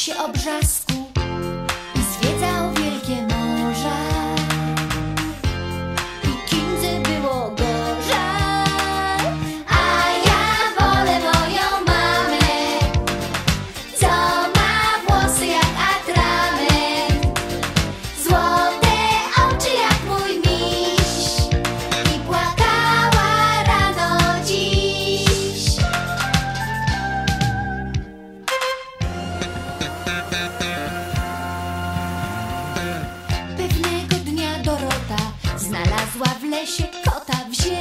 się obrzasku. Znalazła w lesie kota wzięła.